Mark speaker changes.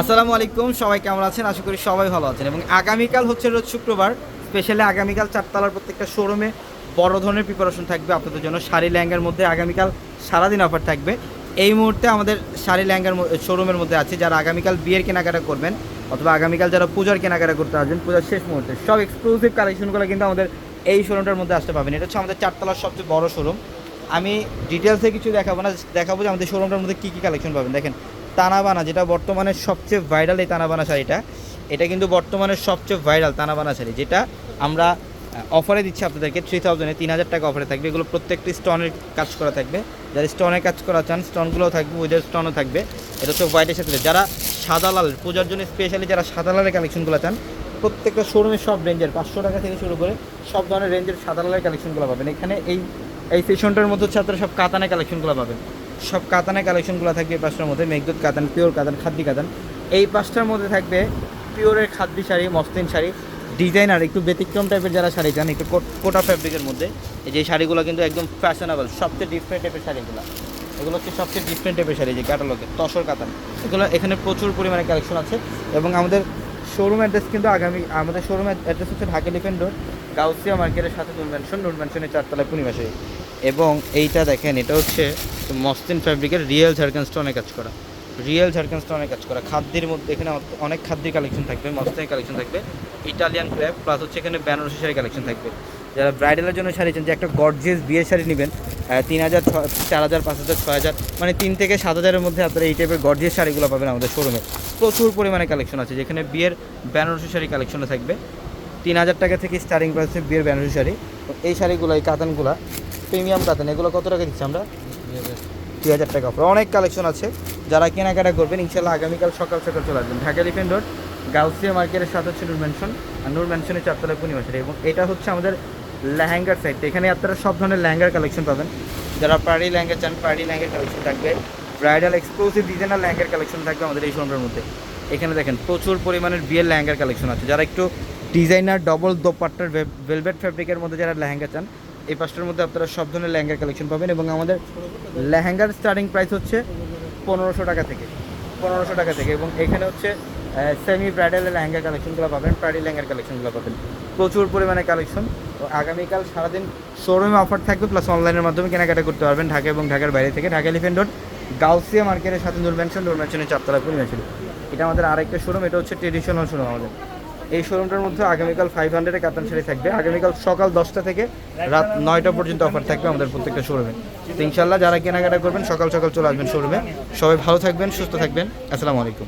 Speaker 1: আসসালামু আলাইকুম, সবাই কেমন আছেন? আশা করি সবাই ভালো আছেন। এবং আগামীকাল হচ্ছে রোজ শুক্রবার। স্পেশালি আগামীকাল চারতলার প্রত্যেকটা শোরুমে বড় ধরনের প্রিপারেশন থাকবে। আপনাদের জন্য শাড়ি ল্যাঙ্গার মধ্যে আগামীকাল সারাদিন অফার থাকবে। এই মুহূর্তে আমাদের শাড়ি ল্যাঙ্গার শোরুমের মধ্যে আছে যারা আগামীকাল বিয়ের কেনাকাটা করবেন অথবা আগামীকাল যারা পূজার কেনাকাটা করতে আসবেন, পূজার শেষ মুহূর্তে। সব এক্সক্লুসিভ কালেকশনগুলো কিন্তু আমাদের এই শোরুমটার মধ্যে আসতে পাবেন। এটা হচ্ছে আমাদের চারতলার সবচেয়ে বড় শোরুম আমি ডিটেলসে কিছু দেখাবো না, দেখাবো যে আমাদের শোরুমটার মধ্যে কী কী কালেকশন পাবেন। দেখেন তানাবানা, যেটা বর্তমানে সবচেয়ে ভাইরাল এই তানাবানা শাড়িটা, এটা কিন্তু বর্তমানে সবচেয়ে ভাইরাল তানাবানা শাড়ি, যেটা আমরা অফারে দিচ্ছি আপনাদেরকে থ্রি থাউজেন্ডে তিন হাজার টাকা অফারে থাকবে। এগুলো প্রত্যেকটি স্টোনের কাজ করা থাকবে। যারা স্টোনের কাজ করা চান স্টোনগুলোও থাকবে উইদের স্টোনও থাকবে। এটা হচ্ছে হোয়াইটের সাথে। যারা সাদা লাল, পূজার জন্য স্পেশালি যারা সাদা লালের কালেকশনগুলো চান, প্রত্যেকটা শোরুমের সব রেঞ্জের পাঁচশো টাকা থেকে শুরু করে সব ধরনের রেঞ্জের সাদা লালের কালেকশনগুলো পাবেন। এখানে এই এই সেশনটার মধ্যে হচ্ছে আপনারা সব কাতানের কালেকশনগুলো পাবেন। সব কাতানের কালেকশনগুলো থাকবে এই পাঁচটার মধ্যে। মেঘদূত কাতান, পিওর কাতান খাদ্যি কাতান। এই পাঁচটার মধ্যে থাকবে পিওরের খাদ্যি শাড়ি, মসলিন শাড়ি। ডিজাইনার একটু ব্যতিক্রম টাইপের যারা শাড়ি চান, একটু কোট- ফ্যাব্রিকের মধ্যে। এই যে শাড়িগুলো কিন্তু একদম ফ্যাশনেবল সবচেয়ে ডিফারেন্ট টাইপের শাড়িগুলো এগুলো। হচ্ছে সবচেয়ে ডিফারেন্ট টাইপের শাড়ি যে ক্যাটালগে তসর কাতান। এগুলো এখানে প্রচুর পরিমাণে কালেকশন আছে এবং আমাদের শোরুম অ্যাড্রেস কিন্তু আগামী আমাদের শোরুম অ্যাড্রেস হচ্ছে ঢাকা এলিফেন্ট রোড গাউসিয়া মার্কেটের সাথে নুন ম্যানশন নুন ম্যানশনের চারতলায় পূর্ণিমাসে। এবং এইটা দেখেন, এটা হচ্ছে মস্তিন ফ্যাব্রিকের রিয়েল ঝাড়খান স্টোনে কাজ করা। রিয়েল ঝাড়খান স্টোনে কাজ করা। খাদ্যের মধ্যে এখানে অনেক খাদ্যের কালেকশন থাকবে, মস্তিনের কালেকশন থাকবে, ইটালিয়ান ক্র্যাপ প্লাস হচ্ছে এখানে বেনারসি শাড়ি কালেকশন থাকবে। যারা ব্রাইডালের জন্য শাড়ি চান, যে একটা গর্জিয়াস বিয়ের শাড়ি নেবেন তিন হাজার চার হাজার, পাঁচ হাজার, ছয় হাজার মানে তিন থেকে সাত হাজারের মধ্যে আপনারা এই টাইপের গর্জিয়াস শাড়িগুলো পাবেন আমাদের শোরুমে প্রচুর পরিমাণে কালেকশন আছে, যেখানে বিয়ের বেনারসি শাড়ি কালেকশনও থাকবে। তিন হাজার টাকা থেকে স্টার্টিং প্রাইস বিয়ের বেনারসি শাড়ি। এই শাড়িগুলো, এই কাতানগুলো প্রিমিয়াম কাতান, এগুলো কত টাকা দিচ্ছি আমরা? দুই হাজার টাকা অফার অনেক কালেকশন আছে। যারা কেনাকাটা করবেন ইনশাল্লাহ আগামীকাল সকাল সকাল চলে আসবেন। ঢাকা এলিফেন্ট রোড গাউসিয়া মার্কেটের সাথে হচ্ছে নূর ম্যানশন আর নূর ম্যানশনের চারতলায় পূর্ণিমাসের এবং এটা হচ্ছে আমাদের লেহেঙ্গার সাইড এখানে আপনারা সব ধরনের লেহেঙ্গার কালেকশন পাবেন। যারা পার্টি লেহেঙ্গা চান পার্টি লেহেঙ্গার কালেকশন থাকবে। ব্রাইডাল এক্সক্লুসিভ ডিজাইনার লেহেঙ্গার কালেকশন থাকবে আমাদের এই শোরুমের মধ্যে। এখানে দেখেন, প্রচুর পরিমাণের বিয়ের লেহেঙ্গার কালেকশন আছে। যারা একটু ডিজাইনার ডবল দোপাট্টার ভেলভেট ফ্যাব্রিকের মধ্যে যারা লেহেঙ্গা চান এই পাঁচটার মধ্যে আপনারা সব ধরনের লেহেঙ্গার কালেকশন পাবেন এবং আমাদের লেহেঙ্গার স্টার্টিং প্রাইস হচ্ছে পনেরোশো টাকা থেকে, পনেরোশো টাকা থেকে এবং এখানে হচ্ছে সেমি ব্রাইডালের লেহেঙ্গা কালেকশনগুলো পাবেন পার্টি লেহেঙ্গার কালেকশনগুলো পাবেন। প্রচুর পরিমাণে কালেকশন তো আগামীকাল সারাদিন শোরুমে অফার থাকবে প্লাস অনলাইনের মাধ্যমে কেনাকাটা করতে পারবেন ঢাকা এবং ঢাকার বাইরে থেকে। ঢাকা এলিফেন্ট রোড গাউসিয়া মার্কেটের সাথে নূর ম্যানশন নূর ম্যানশনের চারতলা পরিমেশন এটা আমাদের আরেকটা শোরুম এটা হচ্ছে ট্রেডিশনাল শোরুম আমাদের। এই শোরুমটার মধ্যে আগামীকাল ফাইভ হান্ড্রেডে কাতান শাড়ি থাকবে। আগামীকাল সকাল দশটা থেকে রাত নয়টা পর্যন্ত অফার থাকবে আমাদের প্রত্যেকটা শোরুমে তো ইনশাল্লাহ যারা কেনাকাটা করবেন, সকাল সকাল চলে আসবেন শোরুমে সবাই ভালো থাকবেন, সুস্থ থাকবেন। আসসালামু আলাইকুম।